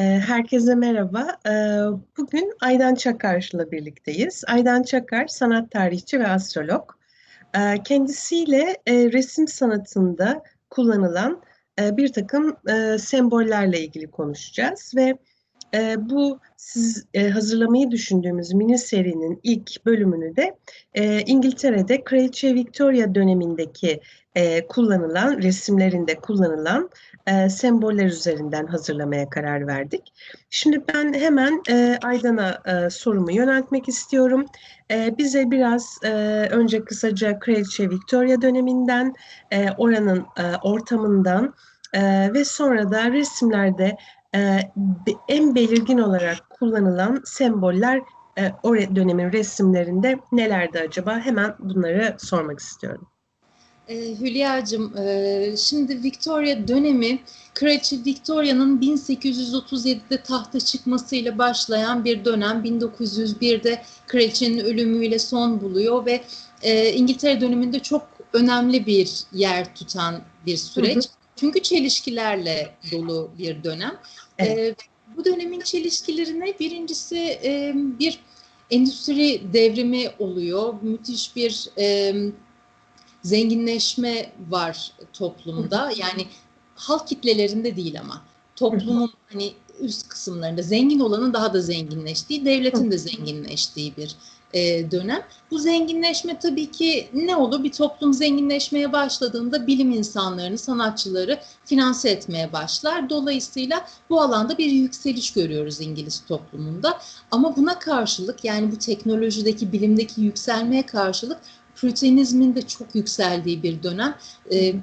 Ee, herkese merhaba. Ee, bugün Aydan Çakar'la birlikteyiz. Aydan Çakar sanat tarihçi ve astrolog. Ee, kendisiyle e, resim sanatında kullanılan e, bir takım e, sembollerle ilgili konuşacağız ve bu siz hazırlamayı düşündüğümüz mini serinin ilk bölümünü de İngiltere'de Kraliçe Victoria dönemindeki kullanılan resimlerinde kullanılan e, semboller üzerinden hazırlamaya karar verdik. Şimdi ben hemen e, Aydan'a e, sorumu yöneltmek istiyorum. E, bize biraz e, önce kısaca Kraliçe Victoria döneminden, e, oranın e, ortamından e, ve sonra da resimlerde e, en belirgin olarak kullanılan semboller e, o dönemin resimlerinde nelerdi acaba? Hemen bunları sormak istiyorum. E, Hülya'cığım, e, şimdi Victoria dönemi Kraliçe Victoria'nın 1837'de tahta çıkmasıyla başlayan bir dönem. 1901'de kraliçenin ölümüyle son buluyor ve e, İngiltere döneminde çok önemli bir yer tutan bir süreç. Hı hı. Çünkü çelişkilerle dolu bir dönem. E, evet. E, bu dönemin çelişkilerine birincisi e, bir endüstri devrimi oluyor. Müthiş bir e, zenginleşme var toplumda. Yani halk kitlelerinde değil ama toplumun hani üst kısımlarında zengin olanın daha da zenginleştiği, devletin de zenginleştiği bir e, dönem. Bu zenginleşme tabii ki ne olur? Bir toplum zenginleşmeye başladığında bilim insanlarını, sanatçıları finanse etmeye başlar. Dolayısıyla bu alanda bir yükseliş görüyoruz İngiliz toplumunda. Ama buna karşılık yani bu teknolojideki, bilimdeki yükselmeye karşılık Püritenizmin de çok yükseldiği bir dönem. E,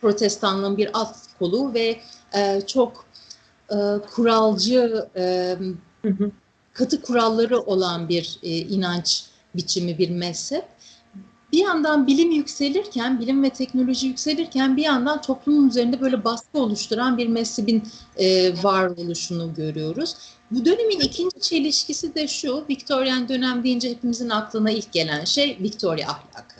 protestanlığın bir alt kolu ve e, çok e, kuralcı, e, katı kuralları olan bir e, inanç biçimi, bir mezhep. Bir yandan bilim yükselirken, bilim ve teknoloji yükselirken bir yandan toplumun üzerinde böyle baskı oluşturan bir mezhebin e, varoluşunu görüyoruz. Bu dönemin ikinci çelişkisi de şu, Victorian dönem deyince hepimizin aklına ilk gelen şey Victoria ahlakı.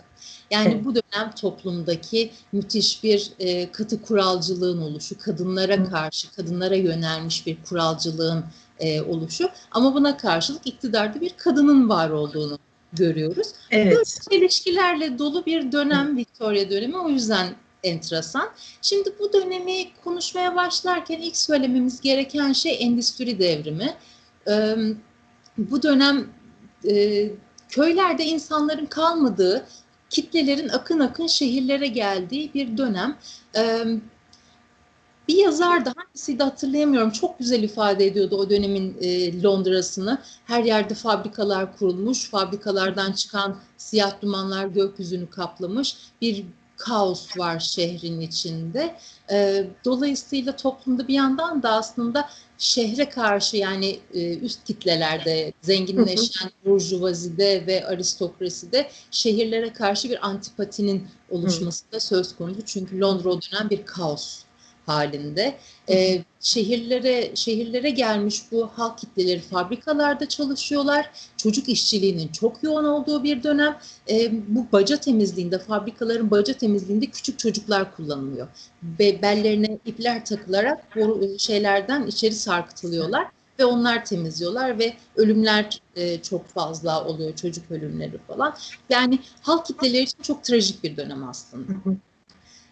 Yani evet. bu dönem toplumdaki müthiş bir e, katı kuralcılığın oluşu, kadınlara karşı, kadınlara yönelmiş bir kuralcılığın e, oluşu. Ama buna karşılık iktidarda bir kadının var olduğunu görüyoruz. Evet. Böyle çelişkilerle dolu bir dönem Victoria dönemi. O yüzden enteresan. Şimdi bu dönemi konuşmaya başlarken ilk söylememiz gereken şey endüstri devrimi. Ee, bu dönem e, köylerde insanların kalmadığı, kitlelerin akın akın şehirlere geldiği bir dönem. Bir yazar da hangisiydi hatırlayamıyorum çok güzel ifade ediyordu o dönemin Londra'sını. Her yerde fabrikalar kurulmuş, fabrikalardan çıkan siyah dumanlar gökyüzünü kaplamış. Bir kaos var şehrin içinde. E, dolayısıyla toplumda bir yandan da aslında şehre karşı yani e, üst kitlelerde zenginleşen burjuvazide ve aristokraside şehirlere karşı bir antipatinin oluşması da söz konusu. Çünkü Londra dönem bir kaos halinde. E, şehirlere şehirlere gelmiş bu halk kitleleri fabrikalarda çalışıyorlar. Çocuk işçiliğinin çok yoğun olduğu bir dönem. E, bu baca temizliğinde, fabrikaların baca temizliğinde küçük çocuklar kullanılıyor. Ve bellerine ipler takılarak bu e, şeylerden içeri sarkıtılıyorlar ve onlar temizliyorlar ve ölümler e, çok fazla oluyor çocuk ölümleri falan. Yani halk kitleleri için çok trajik bir dönem aslında.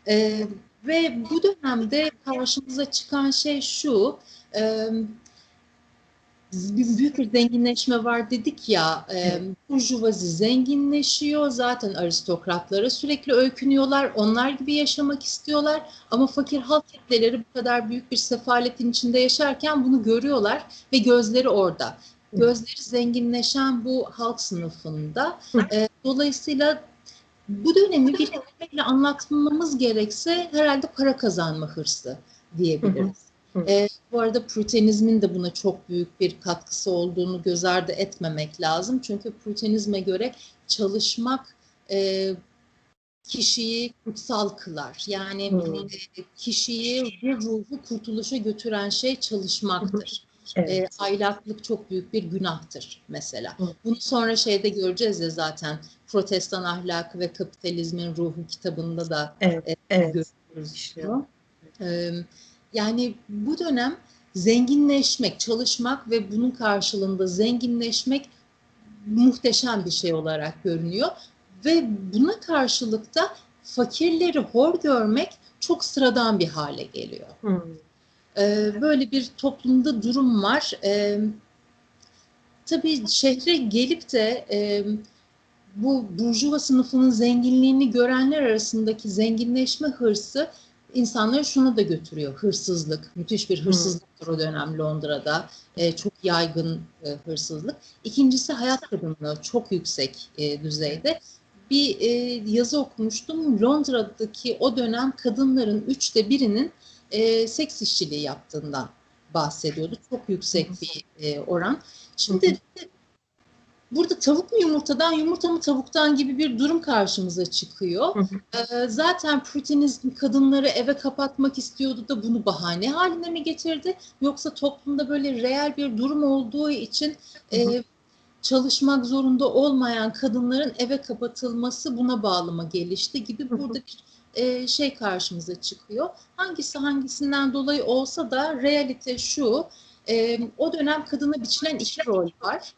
E, ve bu dönemde karşımıza çıkan şey şu, e, büyük bir zenginleşme var dedik ya, e, burjuvazi zenginleşiyor, zaten aristokratlara sürekli öykünüyorlar, onlar gibi yaşamak istiyorlar ama fakir halk kitleleri bu kadar büyük bir sefaletin içinde yaşarken bunu görüyorlar ve gözleri orada. Gözleri zenginleşen bu halk sınıfında. E, dolayısıyla bu dönemi bir kelimeyle anlatmamız gerekse herhalde para kazanma hırsı diyebiliriz. E, bu arada Püritenizmin de buna çok büyük bir katkısı olduğunu göz ardı etmemek lazım. Çünkü Püritenizme göre çalışmak e, kişiyi kutsal kılar. Yani hmm. e, kişiyi bir ruhu kurtuluşa götüren şey çalışmaktır. Evet. E, aylaklık çok büyük bir günahtır mesela. Hı. Bunu sonra şeyde göreceğiz ya zaten protestan ahlakı ve kapitalizmin ruhu kitabında da evet, e, evet. görüyoruz. E, yani bu dönem zenginleşmek, çalışmak ve bunun karşılığında zenginleşmek muhteşem bir şey olarak görünüyor. Ve buna karşılık da fakirleri hor görmek çok sıradan bir hale geliyor. Hmm. Ee, böyle bir toplumda durum var. Ee, tabii şehre gelip de e, bu burjuva sınıfının zenginliğini görenler arasındaki zenginleşme hırsı insanları şuna da götürüyor. Hırsızlık. Müthiş bir hırsızlıktır o dönem Londra'da. E, çok yaygın e, hırsızlık. İkincisi hayat kadınlığı çok yüksek e, düzeyde. Bir e, yazı okumuştum. Londra'daki o dönem kadınların üçte birinin e, seks işçiliği yaptığından bahsediyordu. Çok yüksek bir e, oran. Şimdi burada tavuk mu yumurtadan, yumurta mı tavuktan gibi bir durum karşımıza çıkıyor. Ee, zaten Putinizm kadınları eve kapatmak istiyordu da bunu bahane haline mi getirdi? Yoksa toplumda böyle reel bir durum olduğu için e, çalışmak zorunda olmayan kadınların eve kapatılması buna bağlı mı gelişti gibi burada bir e, şey karşımıza çıkıyor. Hangisi hangisinden dolayı olsa da realite şu, e, o dönem kadına biçilen iki rol var.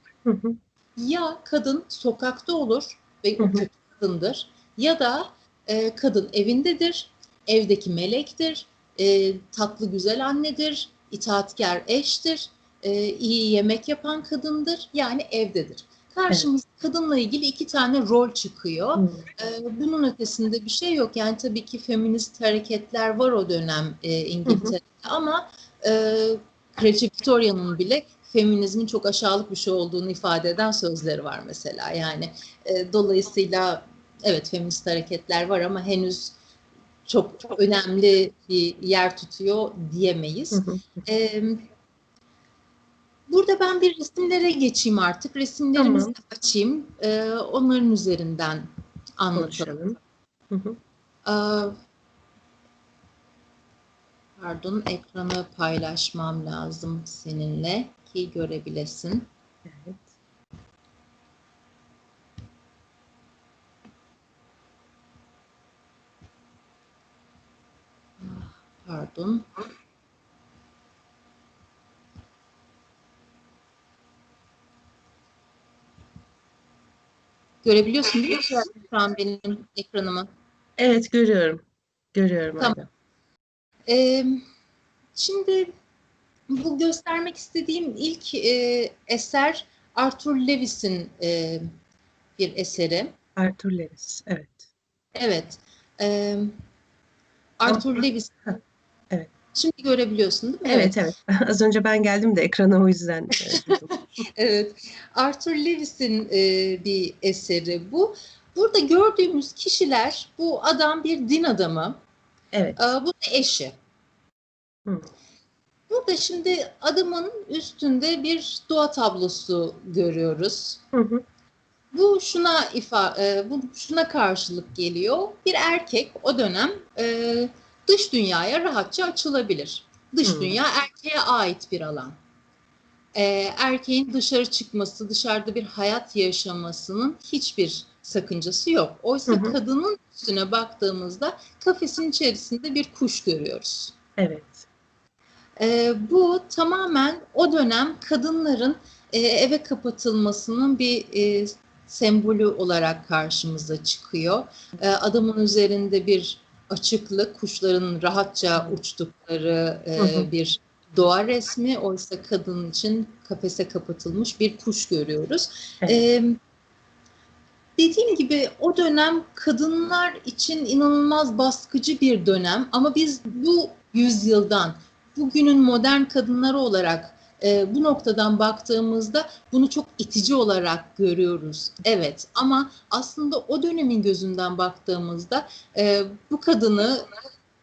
Ya kadın sokakta olur ve kötü kadındır ya da e, kadın evindedir, evdeki melektir, e, tatlı güzel annedir, itaatkar eştir, e, iyi yemek yapan kadındır yani evdedir. Karşımıza evet. kadınla ilgili iki tane rol çıkıyor. Hmm. Ee, bunun ötesinde bir şey yok. Yani tabii ki feminist hareketler var o dönem e, İngiltere'de hmm. ama e, Kraliçe Victoria'nın bile feminizmin çok aşağılık bir şey olduğunu ifade eden sözleri var mesela. Yani e, dolayısıyla evet feminist hareketler var ama henüz çok, çok önemli bir yer tutuyor diyemeyiz. Hı E, burada ben bir resimlere geçeyim artık. Resimlerimizi tamam. açayım. E, onların üzerinden anlatalım. Hı hı. E, pardon ekranı paylaşmam lazım seninle ki görebilesin. Evet. Ah, pardon. Görebiliyorsun değil mi şu an benim ekranımı? Evet görüyorum. Görüyorum. Tamam. Ee, şimdi bu göstermek istediğim ilk e, eser Arthur Lewis'in e, bir eseri. Arthur Lewis, evet. Evet. E, Arthur Lewis. Evet. Şimdi görebiliyorsun değil mi? Evet, evet. Az önce ben geldim de ekrana o yüzden. E, evet. Arthur Lewis'in e, bir eseri bu. Burada gördüğümüz kişiler, bu adam bir din adamı. Evet. E, bu da eşi. Hı. Burada şimdi adamın üstünde bir doğa tablosu görüyoruz. Hı hı. Bu şuna ifa, e, bu şuna karşılık geliyor. Bir erkek o dönem e, dış dünyaya rahatça açılabilir. Dış hı. dünya erkeğe ait bir alan. E, erkeğin dışarı çıkması, dışarıda bir hayat yaşamasının hiçbir sakıncası yok. Oysa hı hı. kadının üstüne baktığımızda kafesin içerisinde bir kuş görüyoruz. Evet. E, bu tamamen o dönem kadınların e, eve kapatılmasının bir e, sembolü olarak karşımıza çıkıyor. E, adamın üzerinde bir açıklık, kuşların rahatça uçtukları e, bir doğa resmi. Oysa kadın için kafese kapatılmış bir kuş görüyoruz. Evet. E, dediğim gibi o dönem kadınlar için inanılmaz baskıcı bir dönem ama biz bu yüzyıldan bugünün modern kadınları olarak e, bu noktadan baktığımızda bunu çok itici olarak görüyoruz. Evet ama aslında o dönemin gözünden baktığımızda e, bu kadını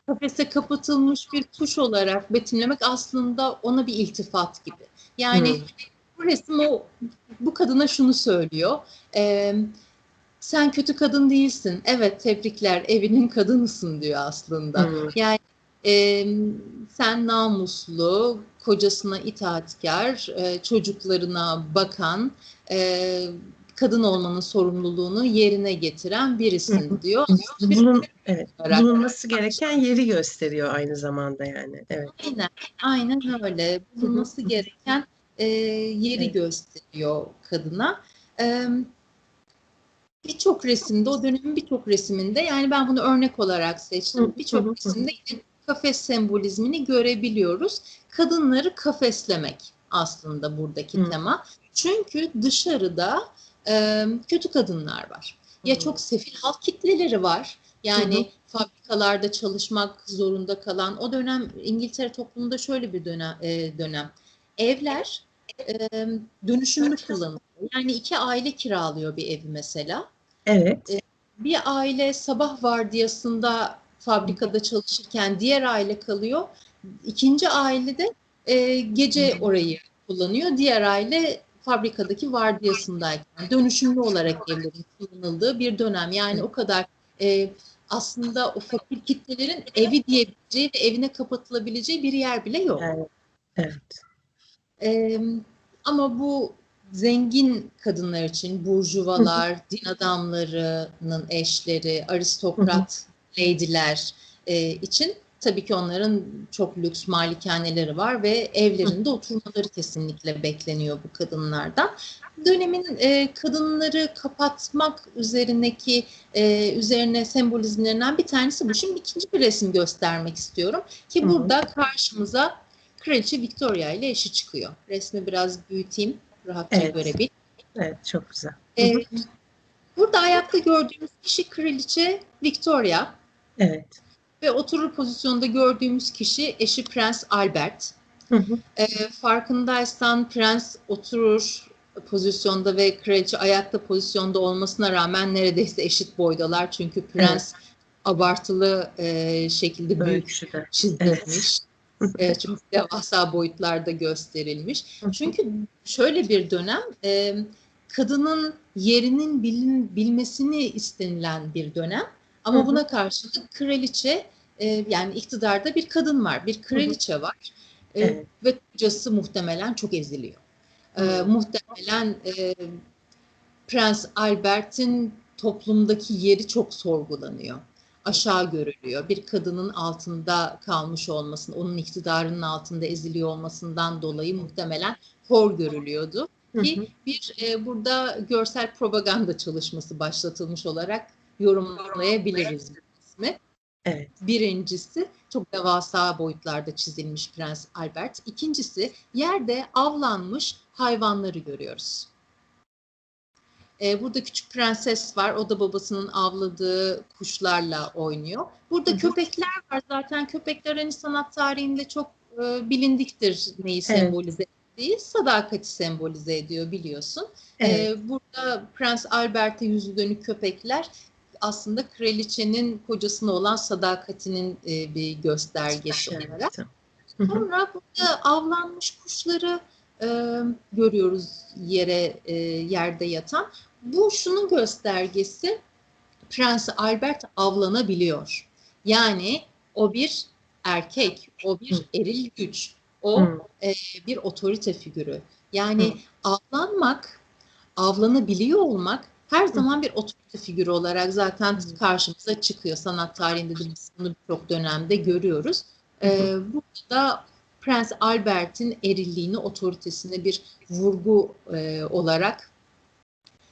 kafese kapatılmış bir tuş olarak betimlemek aslında ona bir iltifat gibi. Yani hmm. bu resim o bu kadına şunu söylüyor. E, sen kötü kadın değilsin. Evet tebrikler evinin kadınısın diyor aslında. Hmm. Yani e, sen namuslu, kocasına itaatkar, e, çocuklarına bakan, e, kadın olmanın sorumluluğunu yerine getiren birisin diyor. Bulun, evet, bulunması gereken yeri gösteriyor aynı zamanda yani. Evet. Aynen, aynen öyle. Bulunması gereken e, yeri evet. gösteriyor kadına. E, birçok resimde, o dönemin birçok resiminde yani ben bunu örnek olarak seçtim. Birçok resimde yine kafes sembolizmini görebiliyoruz. Kadınları kafeslemek aslında buradaki Hı. tema. Çünkü dışarıda e, kötü kadınlar var. Ya çok sefil halk kitleleri var. Yani hı hı. fabrikalarda çalışmak zorunda kalan o dönem İngiltere toplumunda şöyle bir dönem e, dönem. Evler e, dönüşümlü kullanılıyor. Yani iki aile kiralıyor bir evi mesela. Evet. E, bir aile sabah vardiyasında fabrikada çalışırken diğer aile kalıyor. İkinci aile de e, gece orayı kullanıyor. Diğer aile fabrikadaki vardiyasındayken dönüşümlü olarak evlerin kullanıldığı bir dönem. Yani o kadar e, aslında o fakir kitlelerin evi diyebileceği ve evine kapatılabileceği bir yer bile yok. Evet. evet. E, ama bu zengin kadınlar için burjuvalar, din adamlarının eşleri, aristokrat leydiler e, için tabii ki onların çok lüks malikaneleri var ve evlerinde oturmaları kesinlikle bekleniyor bu kadınlardan. Dönemin e, kadınları kapatmak üzerindeki e, üzerine sembolizmlerinden bir tanesi bu. Şimdi ikinci bir resim göstermek istiyorum ki burada karşımıza Kraliçe Victoria ile eşi çıkıyor. Resmi biraz büyüteyim rahatça evet. görebil. Evet, çok güzel. Ee, burada ayakta gördüğümüz kişi Kraliçe Victoria. Evet. Ve oturur pozisyonda gördüğümüz kişi eşi Prens Albert. Hı hı. E, farkındaysan prens oturur pozisyonda ve kraliçe ayakta pozisyonda olmasına rağmen neredeyse eşit boydalar. Çünkü prens evet. abartılı e, şekilde büyük çizilmiş. Evet. e, çünkü devasa boyutlarda gösterilmiş. Çünkü şöyle bir dönem e, kadının yerinin bilin, bilmesini istenilen bir dönem. Ama buna karşılık kraliçe e, yani iktidarda bir kadın var, bir kraliçe var e, evet. ve kocası muhtemelen çok eziliyor. E, muhtemelen e, Prens Albert'in toplumdaki yeri çok sorgulanıyor. Aşağı görülüyor. Bir kadının altında kalmış olmasının, onun iktidarının altında eziliyor olmasından dolayı muhtemelen hor görülüyordu. Ki bir e, burada görsel propaganda çalışması başlatılmış olarak yorumlayabiliriz ismi. Evet. Birincisi çok devasa boyutlarda çizilmiş Prens Albert. İkincisi yerde avlanmış hayvanları görüyoruz. Ee, burada küçük prenses var. O da babasının avladığı kuşlarla oynuyor. Burada Hı-hı. köpekler var. Zaten köpekler hani sanat tarihinde çok e, bilindiktir neyi evet. sembolize ettiği. Sadakati sembolize ediyor biliyorsun. Evet. Ee, burada Prens Albert'e yüzü dönük köpekler aslında kraliçenin kocasına olan sadakatinin e, bir göstergesi evet. olarak. Sonra burada avlanmış kuşları e, görüyoruz yere e, yerde yatan. Bu şunun göstergesi Prens Albert avlanabiliyor. Yani o bir erkek, o bir eril güç, o e, bir otorite figürü. Yani avlanmak, avlanabiliyor olmak her zaman bir otorite figürü olarak zaten karşımıza çıkıyor. Sanat tarihinde de biz bunu birçok dönemde görüyoruz. Ee, burada Prens Albert'in erilliğini, otoritesine bir vurgu e, olarak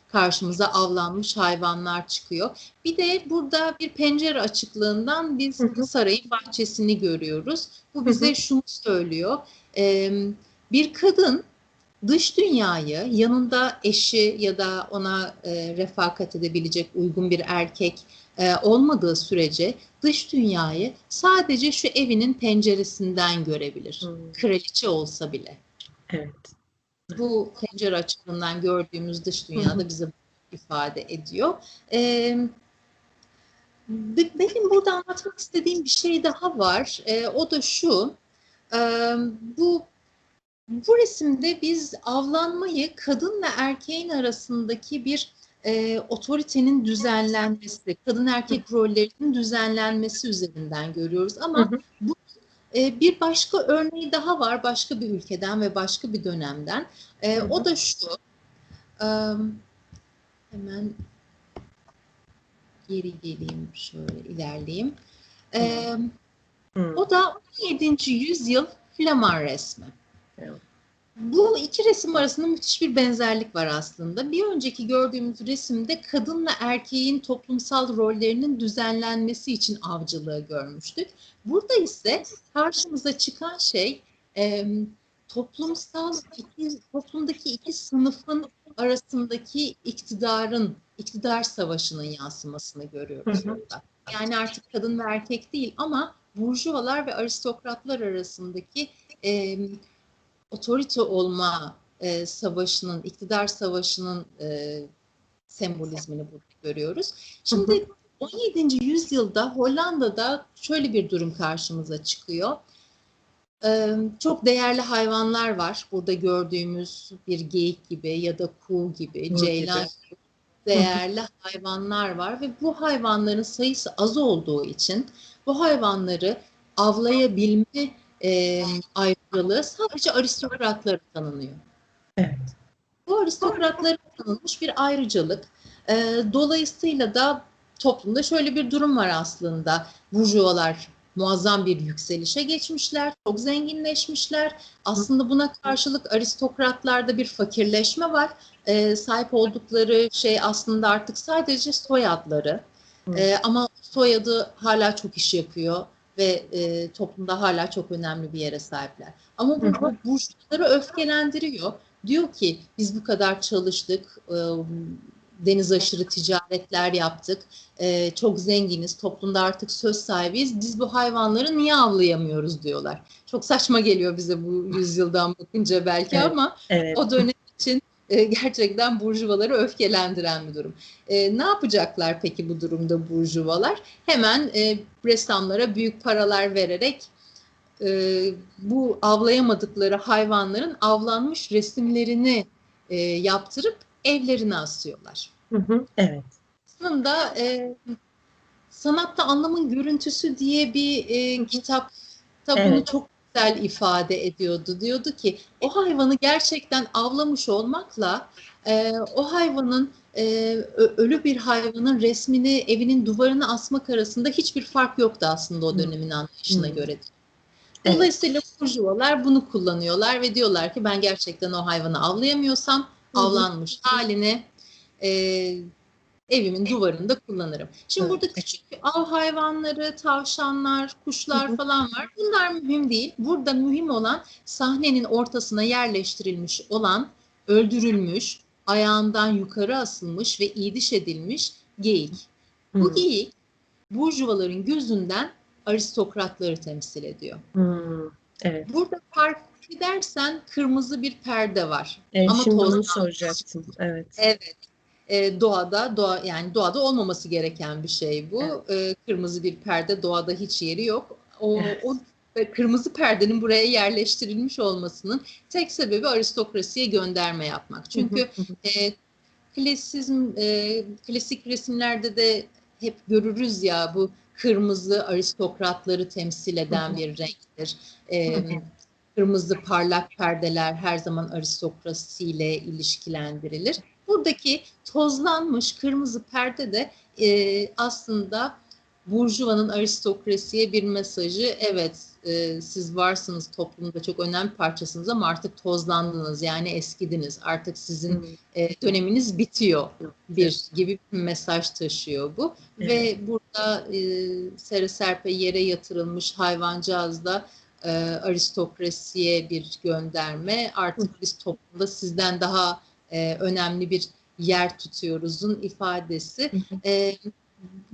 karşımıza avlanmış hayvanlar çıkıyor. Bir de burada bir pencere açıklığından biz sarayın bahçesini görüyoruz. Bu bize şunu söylüyor. Ee, bir kadın dış dünyayı yanında eşi ya da ona e, refakat edebilecek uygun bir erkek e, olmadığı sürece dış dünyayı sadece şu evinin penceresinden görebilir. Hmm. Kraliçe olsa bile. Evet. Bu pencere açıklığından gördüğümüz dış dünyada hmm. bize ifade ediyor. Ee, benim burada anlatmak istediğim bir şey daha var. Ee, o da şu. E, bu bu resimde biz avlanmayı kadınla erkeğin arasındaki bir e, otoritenin düzenlenmesi, kadın erkek rollerinin düzenlenmesi üzerinden görüyoruz. Ama bu e, bir başka örneği daha var başka bir ülkeden ve başka bir dönemden. E, o da şu, e, Hemen geri geleyim, şöyle ilerleyeyim. Hı. o da 17. yüzyıl Flaman resmi. Bu iki resim arasında müthiş bir benzerlik var aslında. Bir önceki gördüğümüz resimde kadınla erkeğin toplumsal rollerinin düzenlenmesi için avcılığı görmüştük. Burada ise karşımıza çıkan şey e, toplumsal iki, toplumdaki iki sınıfın arasındaki iktidarın, iktidar savaşının yansımasını görüyoruz Hı hı. burada. Yani artık kadın ve erkek değil ama burjuvalar ve aristokratlar arasındaki e, otorite olma e, savaşının, iktidar savaşının e, sembolizmini burada görüyoruz. Şimdi 17. yüzyılda Hollanda'da şöyle bir durum karşımıza çıkıyor. Ee, çok değerli hayvanlar var. Burada gördüğümüz bir geyik gibi ya da kuğu gibi, Kuğu ceylan gibi. gibi değerli hayvanlar var ve bu hayvanların sayısı az olduğu için bu hayvanları avlayabilme e, ayrıcalığı sadece aristokratlara tanınıyor. Evet. Bu aristokratlara tanınmış bir ayrıcalık. Ee, dolayısıyla da toplumda şöyle bir durum var aslında. Burjuvalar muazzam bir yükselişe geçmişler, çok zenginleşmişler. Aslında buna karşılık aristokratlarda bir fakirleşme var. Ee, sahip oldukları şey aslında artık sadece soyadları. Ee, ama soyadı hala çok iş yapıyor ve e, toplumda hala çok önemli bir yere sahipler. Ama bu, bu burjuvaları öfkelendiriyor. Diyor ki biz bu kadar çalıştık, e, deniz aşırı ticaretler yaptık, e, çok zenginiz, toplumda artık söz sahibiyiz. Biz bu hayvanları niye avlayamıyoruz diyorlar. Çok saçma geliyor bize bu yüzyıldan bakınca belki Evet. ama Evet. o dönem için e, gerçekten burjuvaları öfkelendiren bir durum. E, ne yapacaklar peki bu durumda burjuvalar? Hemen e, ressamlara büyük paralar vererek e, bu avlayamadıkları hayvanların avlanmış resimlerini e, yaptırıp evlerine asıyorlar. Hı hı. Evet. Aslında e, Sanatta Anlamın Görüntüsü diye bir e, kitap bunu Evet. çok güzel ifade ediyordu. Diyordu ki o hayvanı gerçekten avlamış olmakla e, o hayvanın e, ölü bir hayvanın resmini evinin duvarına asmak arasında hiçbir fark yoktu aslında o dönemin anlayışına göre. Evet. Dolayısıyla burjuvalar bunu kullanıyorlar ve diyorlar ki ben gerçekten o hayvanı avlayamıyorsam avlanmış halini e, evimin duvarında kullanırım. Şimdi Evet. burada küçük av hayvanları, tavşanlar, kuşlar falan var. Bunlar mühim değil. Burada mühim olan sahnenin ortasına yerleştirilmiş olan öldürülmüş, ayağından yukarı asılmış ve iydiş edilmiş geyik. Bu Hı. geyik burjuvaların gözünden aristokratları temsil ediyor. Hı. Evet. Burada fark edersen kırmızı bir perde var. Evet, Ama şimdi onu soracaktım. Evet. Evet. E, doğada doğa yani doğada olmaması gereken bir şey bu. E, kırmızı bir perde doğada hiç yeri yok. O, Evet. o ve kırmızı perdenin buraya yerleştirilmiş olmasının tek sebebi aristokrasiye gönderme yapmak. Çünkü e, klasizm, e, klasik resimlerde de hep görürüz ya bu kırmızı aristokratları temsil eden bir renktir. E, kırmızı parlak perdeler her zaman aristokrasiyle ilişkilendirilir. Buradaki tozlanmış kırmızı perde de e, aslında Burjuva'nın aristokrasiye bir mesajı. Evet e, siz varsınız toplumda çok önemli parçasınız ama artık tozlandınız yani eskidiniz. Artık sizin e, döneminiz bitiyor bir gibi bir mesaj taşıyor bu. Evet. Ve burada e, sere serpe yere yatırılmış hayvancağız da e, aristokrasiye bir gönderme. Artık biz toplumda sizden daha e, önemli bir yer tutuyoruzun ifadesi. E,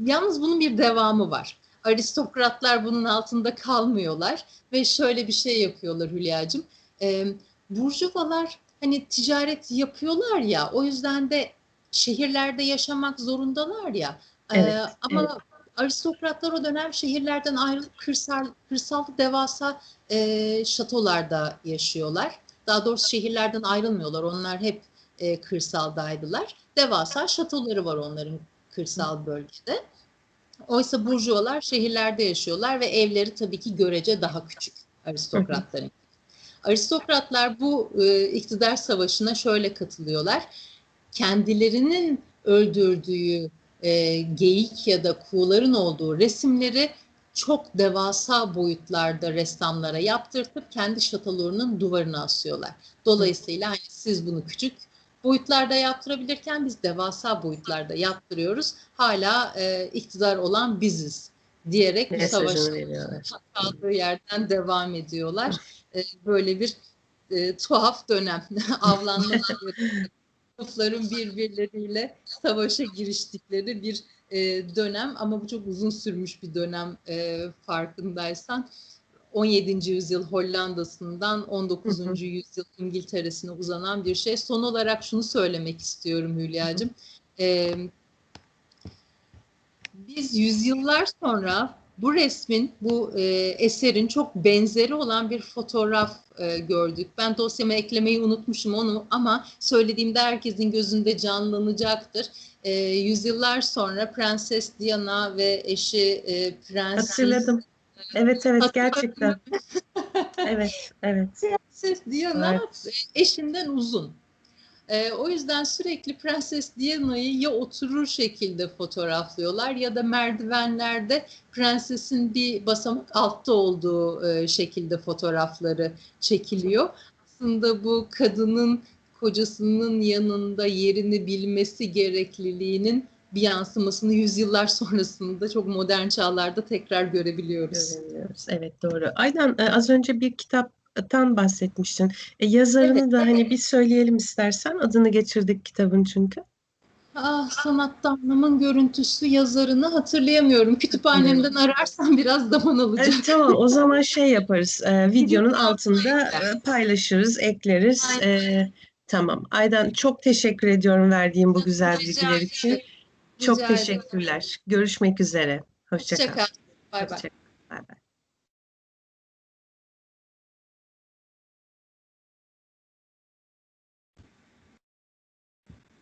yalnız bunun bir devamı var. Aristokratlar bunun altında kalmıyorlar ve şöyle bir şey yapıyorlar Hülya'cığım. E, burjuvalar hani ticaret yapıyorlar ya o yüzden de şehirlerde yaşamak zorundalar ya. E, Evet, ama evet. aristokratlar o dönem şehirlerden ayrılıp kırsal, kırsalda devasa e, şatolarda yaşıyorlar. Daha doğrusu şehirlerden ayrılmıyorlar. Onlar hep e, kırsaldaydılar. Devasa şatoları var onların kırsal bölgede. Oysa burjuvalar şehirlerde yaşıyorlar ve evleri tabii ki görece daha küçük aristokratların. Aristokratlar bu e, iktidar savaşına şöyle katılıyorlar. Kendilerinin öldürdüğü e, geyik ya da kuğuların olduğu resimleri çok devasa boyutlarda ressamlara yaptırtıp kendi şatolarının duvarına asıyorlar. Dolayısıyla hani siz bunu küçük boyutlarda yaptırabilirken biz devasa boyutlarda yaptırıyoruz. Hala e, iktidar olan biziz diyerek bu savaşın kaldığı yerden devam ediyorlar. E, böyle bir e, tuhaf dönem. Avlanma sınıfların birbirleriyle savaşa giriştikleri bir e, dönem ama bu çok uzun sürmüş bir dönem e, farkındaysan. 17. yüzyıl Hollanda'sından 19. Hı hı. yüzyıl İngiltere'sine uzanan bir şey. Son olarak şunu söylemek istiyorum Hülya'cığım. Ee, biz yüzyıllar sonra bu resmin, bu e, eserin çok benzeri olan bir fotoğraf e, gördük. Ben dosyama eklemeyi unutmuşum onu ama söylediğimde herkesin gözünde canlanacaktır. E, yüzyıllar sonra Prenses Diana ve eşi e, Prens... Hatırladım. Evet evet gerçekten. evet evet. Prenses Diana evet. eşinden uzun. E, o yüzden sürekli Prenses Diana'yı ya oturur şekilde fotoğraflıyorlar ya da merdivenlerde prensesin bir basamak altta olduğu e, şekilde fotoğrafları çekiliyor. Aslında bu kadının kocasının yanında yerini bilmesi gerekliliğinin bir yansımasını yüzyıllar sonrasında çok modern çağlarda tekrar görebiliyoruz. Görebiliyoruz. Evet doğru. Aynen e, az önce bir kitaptan bahsetmiştin. E, yazarını evet, da hani evet. hani bir söyleyelim istersen. Adını geçirdik kitabın çünkü. Ah, sanatta anlamın görüntüsü yazarını hatırlayamıyorum. Kütüphanemden ararsan biraz zaman alacak. Evet, tamam o zaman şey yaparız. E, videonun altında e, paylaşırız, ekleriz. E, tamam. Aydan çok teşekkür ediyorum verdiğim bu güzel bilgiler için. Çok teşekkürler. Görüşmek üzere. Hoşçakal. Hoşça Bay bay. Bay bay.